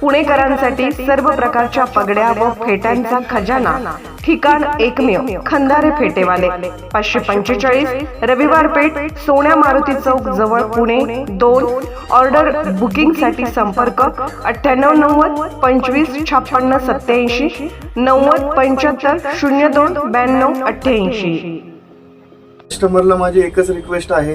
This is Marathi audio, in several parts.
पुणेकरांसाठी सर्व प्रकारच्या पगड्या व फेट्यांचा खजाना. ठिकाण एकमेव. खंदारे फेटेवाले. पाचशे पंचेचाळीस. रविवार पेठ सोन्या मारुती चौक जवळ पुणे दोन. ऑर्डर बुकिंगसाठी संपर्क अठ्ठ्याण्णव नव्वद पंचवीस छप्पन्न सत्याऐंशी नव्वद पंच्याहत्तर शून्य दोन ब्याण्णव अठ्ठ्याऐंशी. कस्टमरला माझी एकच रिक्वेस्ट आहे.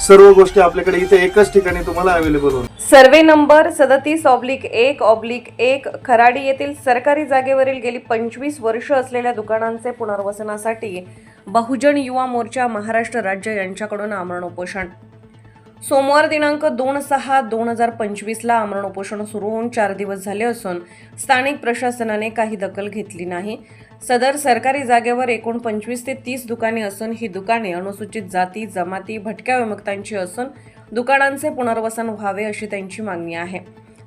सर्व गोष्टी आपल्याकडे इथे एकाच ठिकाणी तुम्हाला अवेलेबल होईल सर्वे नंबर सदतीस ऑब्लिक एक ऑब्लिक एक खराडी येथील सरकारी जागेवरील गेली पंचवीस वर्ष असलेल्या दुकानांचे पुनर्वसनासाठी बहुजन युवा मोर्चा महाराष्ट्र राज्य यांच्याकडून आमरण उपोषण. सोमवार दिनांक दोन सहा दोन हजार पंचवीसला आमरण उपोषण सुरू होऊन चार दिवस झाले असून स्थानिक प्रशासनाने काही दखल घेतली नाही. सदर सरकारी जागेवर एकूण पंचवीस ते तीस दुकाने असून ही दुकाने अनुसूचित जाती जमाती भटक्या विमुक्तांची असून दुकानांचे पुनर्वसन व्हावे अशी त्यांची मागणी आहे.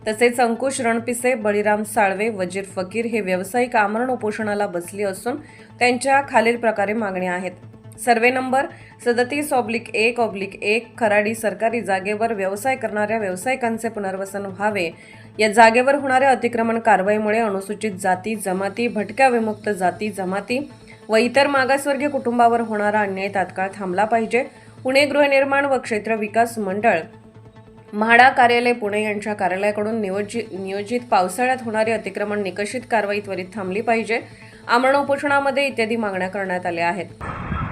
तसेच अंकुश रणपिसे बळीराम साळवे वजीर फकीर हे व्यावसायिक आमरण उपोषणाला बसले असून त्यांच्या खालील प्रकारे मागण्या आहेत. सर्वे नंबर सदतीस ऑब्लिक एक ऑब्लिक एक खराडी सरकारी जागेवर व्यवसाय करणाऱ्या व्यावसायिकांचे पुनर्वसन व्हावे. या जागेवर होणाऱ्या अतिक्रमण कारवाईमुळे अनुसूचित जाती जमाती भटक्या विमुक्त जाती जमाती व इतर मागासवर्गीय कुटुंबावर होणारा अन्याय तात्काळ थांबला पाहिजे. पुणे गृहनिर्माण व क्षेत्र विकास मंडळ म्हाडा कार्यालय पुणे यांच्या कार्यालयाकडून नियोजित नियोजित पावसाळ्यात होणारी अतिक्रमण निकषित कारवाई त्वरित थांबली पाहिजे. आमरण उपोषणामध्ये इत्यादी मागण्या करण्यात आल्या आहेत.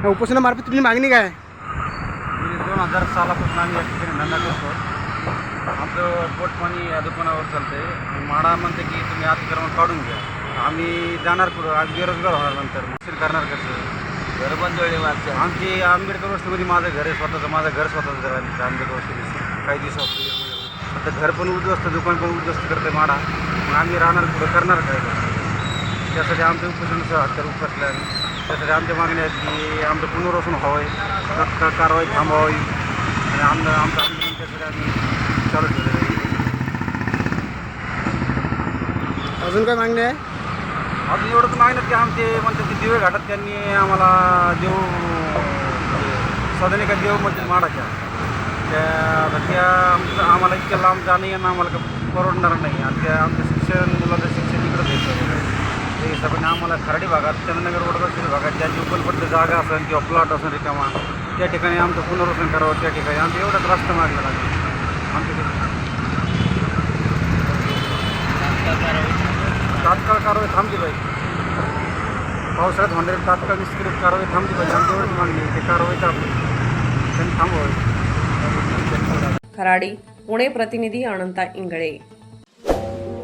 उपोषणामार्फत तुमची मागणी काय दोन हजार सालापासून आम्ही या ठिकाणी धंदा करतो. आमचं पोटपाणी या दुकानावर चालते माडा म्हणते की तुम्ही अतिक्रमण काढून घ्या. आम्ही जाणार कुठं? आज बेरोजगार होणार नंतर. करणार कसं? घर बंदवळे आमची आंबेडकर वस्तीमध्ये माझं घर आहे स्वतःचं. माझं घर स्वतःचं घर आहे. आंबेडकर वस्तीमध्ये. काही दिवसापासून आता घर पण उद्ध्वस्त दुकान पण उद्ध्वस्त करते माडा. मग आम्ही राहणार कुठं? करणार काय? त्यासाठी आमचं उपोषण हत्यार उपसले आम्ही त्यासाठी आमच्या मागण्या आहेत की आमचं पुनर्वसन व्हावं तत्काळ कारवाई थांबवावी आणि आमचं आमचं आंदोलन त्यासाठी आम्ही चालू ठेवलेलं आहे. अजून काय मागणी आहे? अजून एवढंच मागणं की आमचे म्हणतात की दिवे घाटात त्यांनी आम्हाला देव सदनिका देव म्हणजे माडाच्या त्या आता त्या आमचं आम्हाला इतक्या लांब जाणं येणं आम्हाला परवडणार नाही. आणि त्या आमचं शिक्षण मुलाचं शिक्षण इकडंच घ्यायचं ते सगळं आम्हाला खराडी भागात चंद्रनगर वडगाव भागात ज्या उपलब्ध जागा असेल किंवा प्लॉट असेल रिकामा त्या ठिकाणी आमचं पुनर्वसन करावं त्या ठिकाणी आमचं एवढंच राष्ट्र मागलं लागेल. आमच्या तात्काळ कारवाई थांबली पाहिजे पावसाळ्यात होणारी तात्काळ निष्क्रिय कारवाई थांबली पाहिजे आमची एवढीच मागणी ते कारवाई थांबली. त्यांनी थांबवावी. खराडी पुणे प्रतिनिधी अनंता इंगळे.